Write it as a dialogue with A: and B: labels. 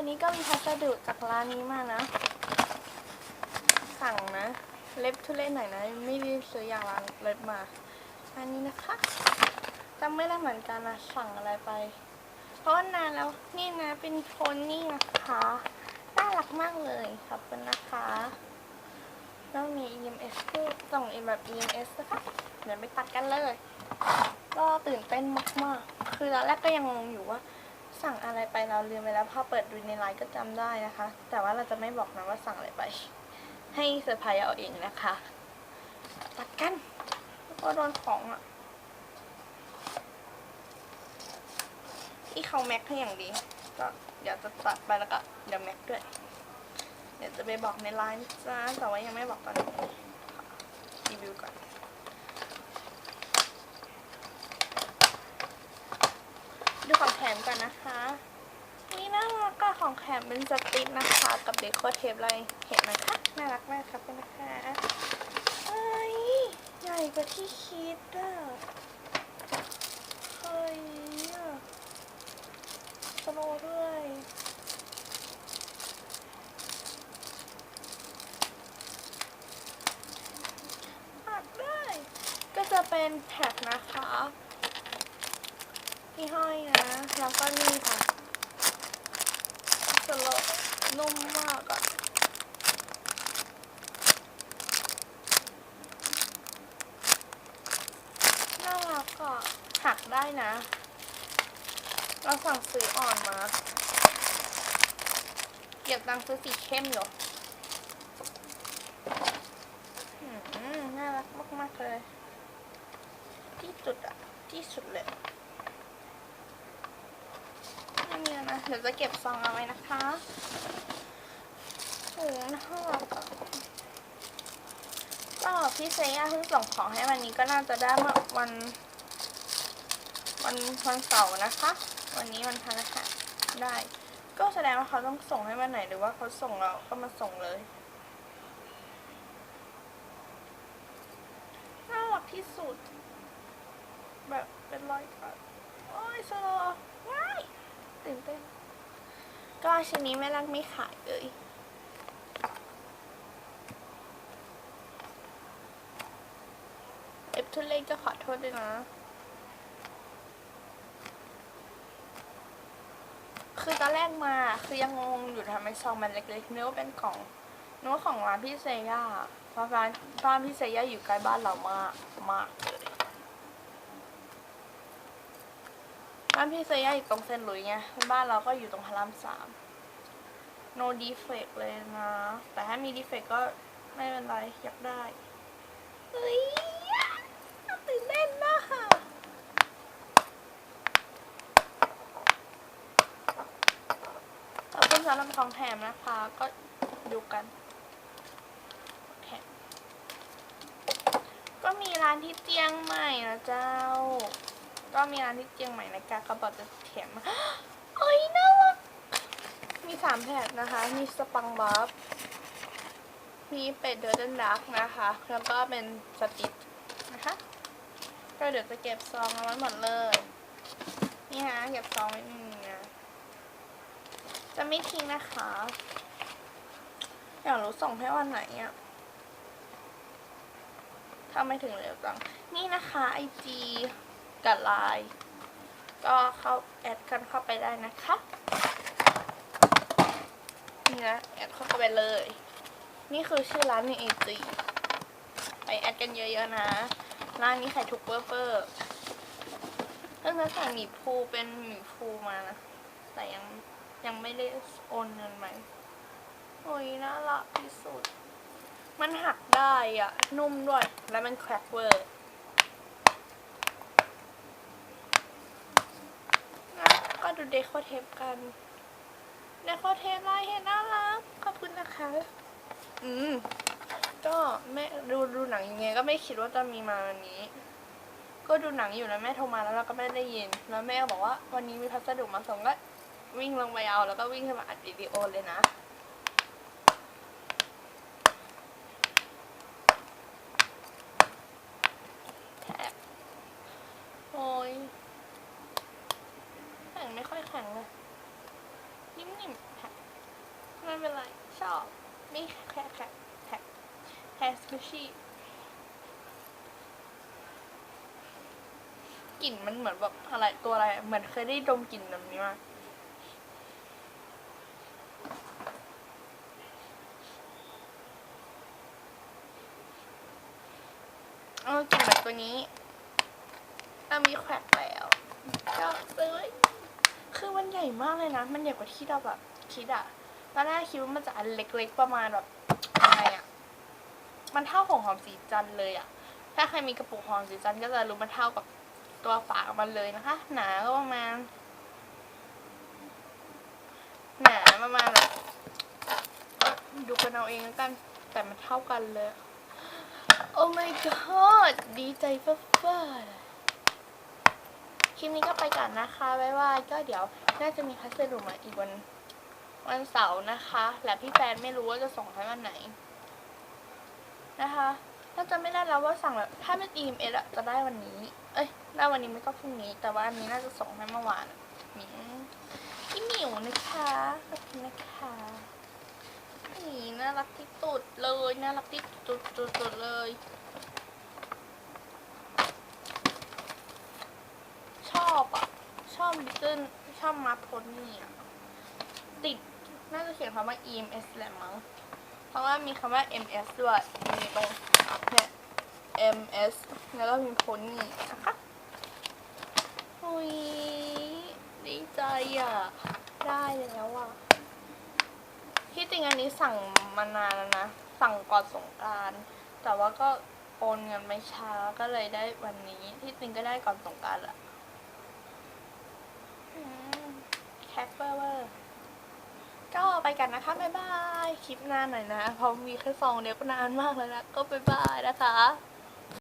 A: วันนี้ก็มีพัสดุจากร้านนี้มานะ สั่งนะ เล็บทุเรศหน่อยนะ ไม่ได้ซื้ออย่างร้านเล็บมาอันนี้นะคะจำไม่ได้เหมือนกันนะ สั่งอะไรไป เพราะว่านานแล้วนี่นะเป็นโพนี่นะคะ น่ารักมากเลยขอบคุณนะคะแล้วมี EMS ด้วยส่งแบบ EMS นะคะเดี๋ยวไปตัดกันเลย ก็ตื่นเต้นมากๆ คือตอนแรกก็ยังงงอยู่ว่า สั่งอะไรไปเราลืมไปแล้วพอเปิดดูในไลน์ก็จำได้นะคะ แต่ว่าเราจะไม่บอกนะว่าสั่งอะไรไป ให้เซอร์ไพรส์เอาเองนะคะตัดกันแล้วก็โดนของอะที่เขาแม็กให้อย่างดีก็เดี๋ยวจะตัดไปแล้วก็เดี๋ยวแม็กด้วย เดี๋ยวจะไปบอกในไลน์นะจ้าแต่ว่ายังไม่บอกตอนนี้รีวิวก่อน ดูของแถม ก่อนนะคะนี่น่ารักก็ของแถมเป็นสติ๊กนะคะ กับเดคอเทปอะไรเห็นไหมคะน่ารักมากครับเป็นนะคะเฮ้ยใหญ่กว่าที่คิดอะเฮ้ยอะสโลด้วยหักได้ก็จะเป็นแท็กนะคะ ที่ห้อยนะ แล้วก็นี่ค่ะสโลนุ่มมากอะน่ารักอะหักได้นะ เราสั่งซื้ออ่อนมาเก็บตังค์ซื้อสีเข้มอยู่อืมน่ารักมาก ๆ เลย ที่สุดอะที่สุดเลย ม่มีแล้วนะเดี๋ยวจะเก็บซองเอาไว้นะคะถุงทอดอะก็พี่เซย่าเพิ่งส่งของให้วันนี้ก็น่าจะได้เมื่อวัน วันวันเสาร์นะคะ วันนี้วันพฤหัสได้ ก็แสดงว่าเขาต้องส่งให้วันไหนหรือว่าเขาส่งเราก็มาส่งเลยน่ารักที่สุด แบบเป็นรอยกัดโอ้ยสโล ตื่นเต้น ก็ชิ้นนี้ไม่รักไม่ขายเลยเอฟทุเล่ก็ขอโทษด้วยนะ คือตอนแรกมาคือยังงงอยู่ทำไมซองมันเล็กๆเนื้อว่าเป็นของนื้อว่าของร้านพี่เซย่าเพราะร้านบ้านพี่เซย่าอยู่ใกล้บ้านเรามากมาก ร้านพี่เซย่าอยู่ตรงเซนหลุยไงบ้านเราก็อยู่ตรงพระรามสาม no defect เลยนะ แต่ถ้ามี defect ก็ไม่เป็นไร อยากได้เฮ้ยตื่นเต้นนะขอบคุณสำหรับของแถมนะคะ ก็ดูกันแถมก็มีร้านที่เจียงใหม่นะเจ้า ก็มีร้านที่เจียงใหม่นะกากระบอกจะแถมมาเอ้ยน่ารัก มีสามแผ่นนะคะ มีสปังบัฟมีเป็ดเดอร์เดนดักนะคะ แล้วก็เป็นสติ๊กนะคะก็เดี๋ยวจะเก็บซองเอาไว้หมดเลย นี่ฮะเก็บซองไว้นี่นะจะไม่ทิ้งนะคะ อยากรู้ส่งให้วันไหนอะถ้าไม่ถึงเร็วจัง นี่นะคะไอจี กับไลน์ก็เข้าแอดกันเข้าไปได้นะคะนี่นะแอดเข้าไปเลย นี่คือชื่อร้านในไอจีไปแอดกันเยอะๆนะ ร้านนี้ขายทุกเบอร์เบอร์เพิ่งจะสั่งหมีภูเป็นหมีภูมานะแต่ยังยังไม่ได้โอนเงินไหมโอ้ยน่ารักที่สุด มันหักได้อะ นุ่มด้วย แล้วมันแครกเวอร์นะก็ ดูเดคอเทปกัน เดคอเทปลายเห็นน่ารักขอบคุณนะคะ อืม ก็แม่ดูดูหนังยังไงก็ไม่คิดว่าจะมีมาวันนี้ ก็ดูหนังอยู่แล้วแม่โทรมาแล้วเราก็ไม่ได้ยิน แล้วแม่ก็บอกว่าวันนี้มีพัสดุมาส่งก็วิ่งลงไปเอาแล้วก็วิ่งขึ้นมาอัดวิดีโอเลยนะ แท็ก ม่ค่อยแข็งเลยนิ่นิ่มแท็กไม่เป็นไร ชอบม่แค่แค่แท็กแท็กสกูชี่กลิ่นมันเหมือนแบบอะไรตัวอะไร เหมือนเคยได้ดมกลิ่นแบบนี้มาเออกลิ่นแบบตัวนี้อะมีแขวกแล้วก็ซื้อ คือมันใหญ่มากเลยนะ มันใหญ่กว่าที่เราแบบคิดอะตอนแรกคิดว่ามันจะอันเล็กๆประมาณแบบยังไงอะมันเท่าของหอมสีจันเลยอะถ้าใครมีกระปุกหอมสีจันก็จะรู้มันเท่ากับตัวฝามันเลยนะคะ หนาก็ประมาณ หนาประมาณแบบดูกันเอาเองแล้วกัน แต่มันเท่ากันเลย โอ้ my god ดีใจฟ้าๆ คลิปนี้ก็ไปก่อนนะคะบ๊ายบายก็เดี๋ยวน่าจะมีพัสดุมาอีกวันวันเสาร์นะคะ และพี่แฟนไม่รู้ว่าจะส่งให้วันไหนนะคะถ้าจะไม่ได้แล้วว่าสั่งแบบถ้าเป็น EMS อะจะได้วันนี้ เอ้ยได้วันนี้ไม่ก็พรุ่งนี้ แต่ว่าอันนี้น่าจะส่งให้เมื่อวานหมิงพี่หมิวนะคะขอบคุณนะคะนี่น่ารักที่สุดเลยน่ารักที่สุดสุดสุดเลย ช อบอะ ชอบลิตเติ้ลชอบมาโพนี่อะ ติด น่าจะเขียนคำว่า EMS แหละมั้ง เพราะว่ามีคำว่า MS ด้วย มีตรงเนี่ย MS แล้วก็มีโพนี่นะคะอุ้ยดีใจอะ ได้แล้วอะ ที่จริงอันนี้สั่งมานานแล้วนะ สั่งก่อนสงการแต่ว่าก็โอนเงินไม่ช้าก็เลยได้วันนี้ที่จริงก็ได้ก่อนสงการแหละ แคปเปอร์เวอร์ก็ไปกันนะคะ บ๊ายบาย คลิปหน้าหน่อยนะ เพราะมีแค่ซองเดียวก็นานมากแล้วนะ ก็บ๊ายบายนะคะ